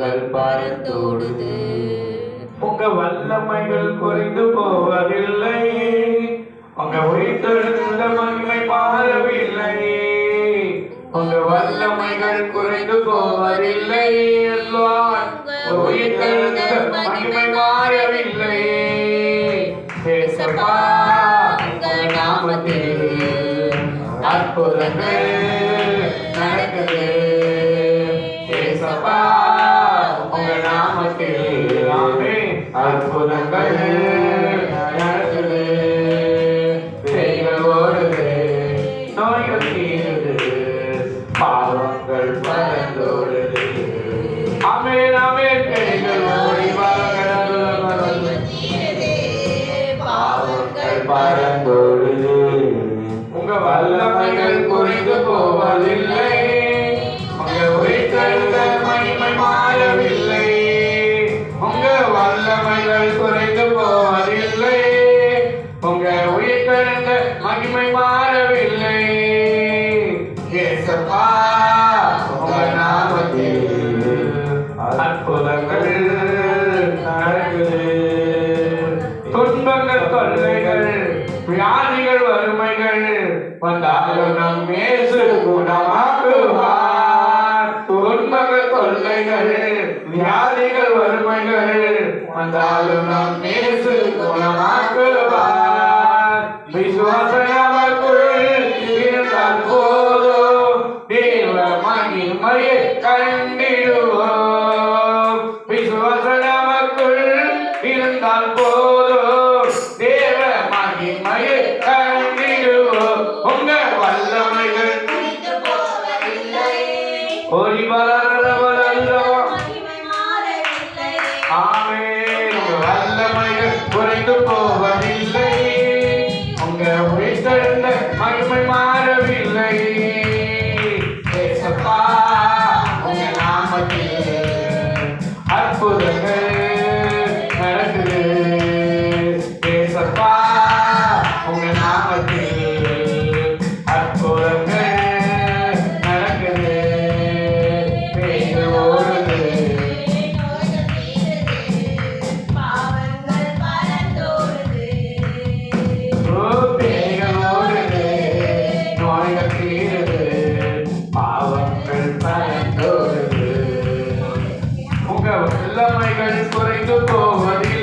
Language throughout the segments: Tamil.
உங்கள் பரந்தோடுது உங்க வல்லமைகள் குறைந்து போவதில்லை. உங்க உயிர்த்தெழுந்த மகிமை மாறவில்லை உங்க வல்லமைகள் குறைந்து போவதில்லை. உயிர்த்தெழுந்த மகிமை மாறவில்லை. நாமத்தில் அற்புதங்கள் நடக்குது. ஏசப்பா வறுமைகள் வந்தாலும் நம்மே குணமாக்குவார் துன்பங்கள் தொல்லைகள் வியாதிகள் வறுமைகள் வந்தாலும் நம்மே குணமாக்குவார் விசுவாச ಎಲ್ಲಮ್ಮ ಕಳಿಸ್ಕೊರೆದು ಹೋಗಲಿ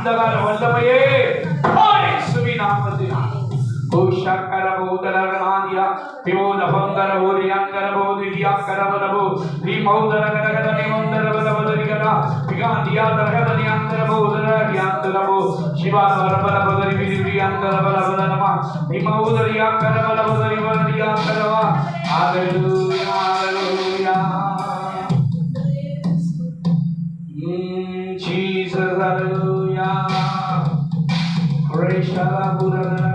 அந்தகார வல்லமையே நாமத்தில் கோஷக்கரபோதரகனாதியா திமோதபங்கரபோதி அங்கரபோதி தியாக்கரபரபோ திமௌதரகரகதனிமந்தரபதபதரிகதா திகாந்தியாதரகதனி அங்கரபோதரகியாந்தரபோ சிவாதரபரபதரி விதிவியாந்தரபரபதனம திமௌதரியாக்கரபரபதரி வந்தியாந்தரவா ஹalleluya hallelujah Rishabhagurana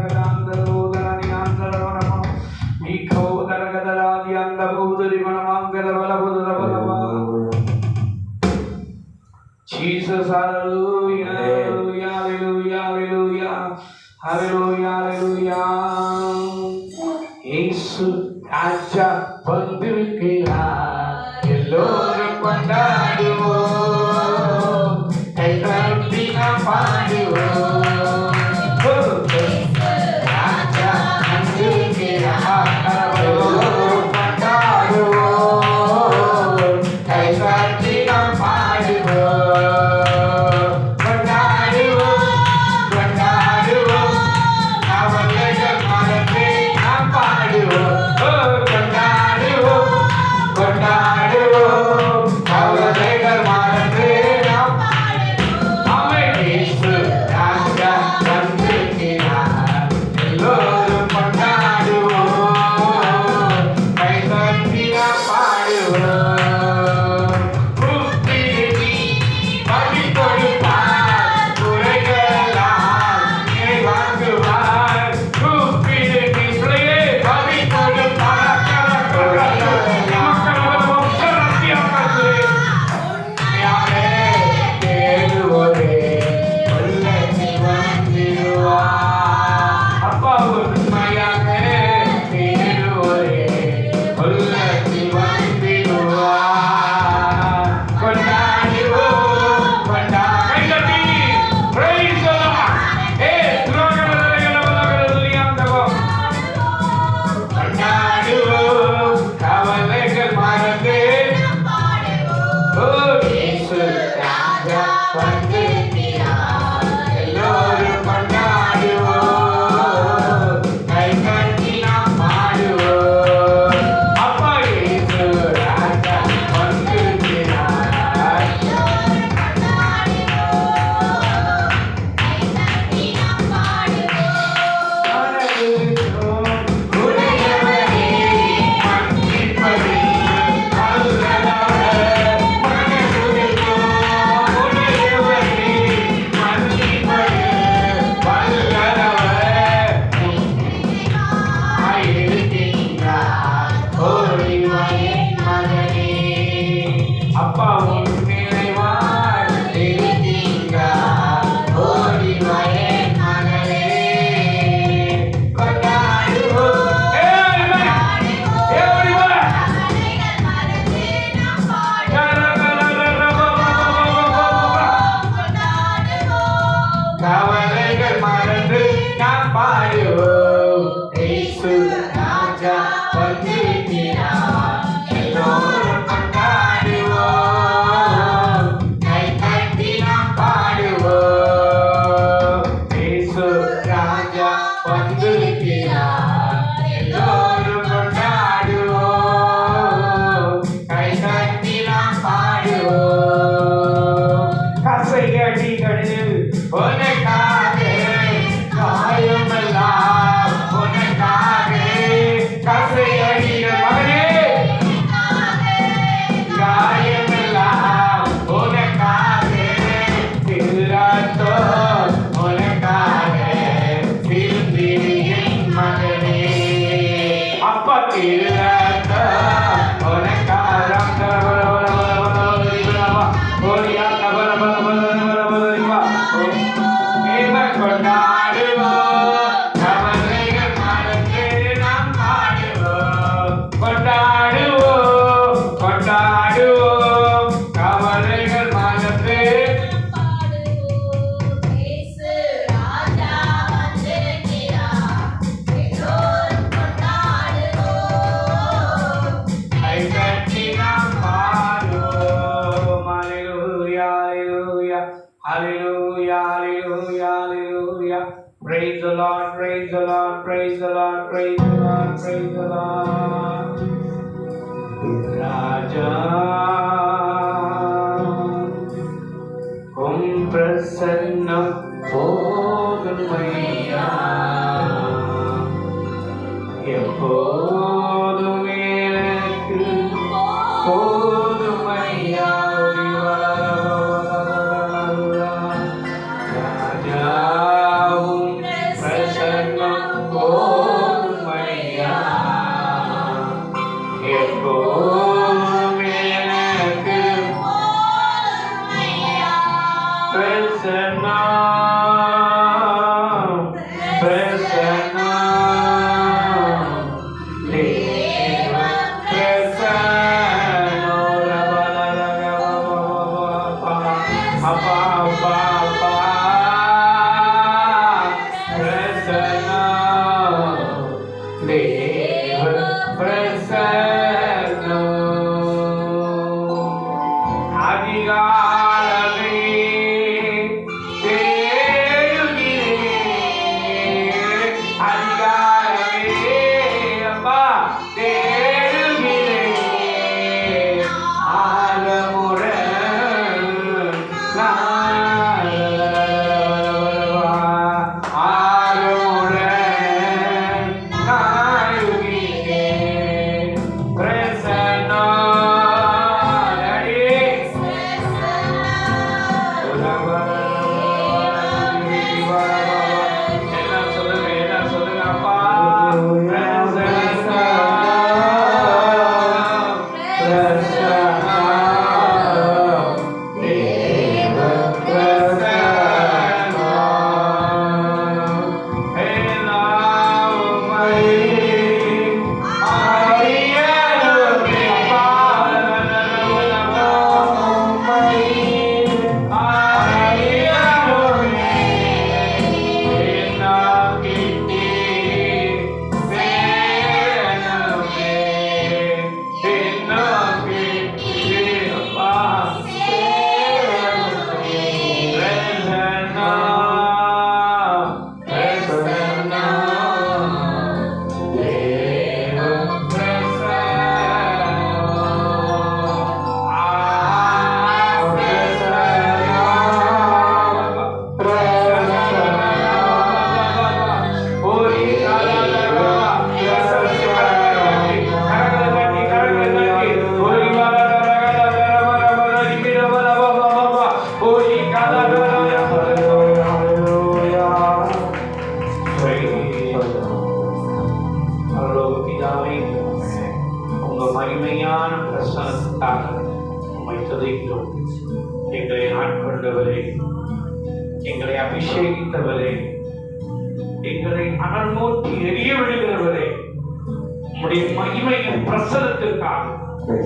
பிரசனத்திற்காக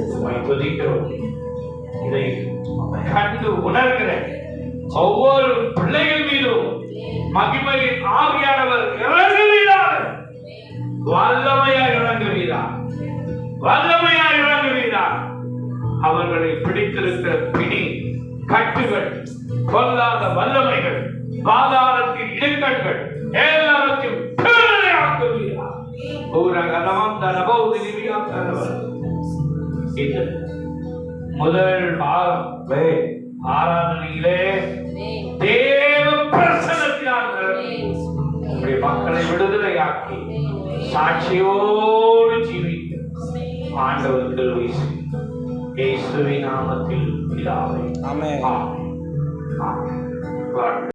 உம்மை துதிக்கிறோம் இதை கண்டு உணர்கிற ஒவ்வொரு பிள்ளைகள் மீதும் மகிமையின் ஆவியானவர் இறங்குவீரார் வல்லமையாய் இறங்குவீரார் வல்லமையாய் இறங்குவீரார் அவர்களை பிடித்திருக்கிற பிடி கட்டுகள் கொல்லாத வல்லமைகள் பாதாளத்தின் இடுக்கண்கள் எல்லாவற்றையும் தனபோது நிவியம் தரவர் இது முதல் பாகம். ஆராதனையிலே. தேவ பிரசனத்தினால் உங்களுடைய மக்களை விடுதலையாக்கி சாட்சியோடு ஜீவிக்க ஆண்டவர் செய்யும். இயேசுவின் நாமத்தில் பிதாவே. ஆமென். ஆமென்.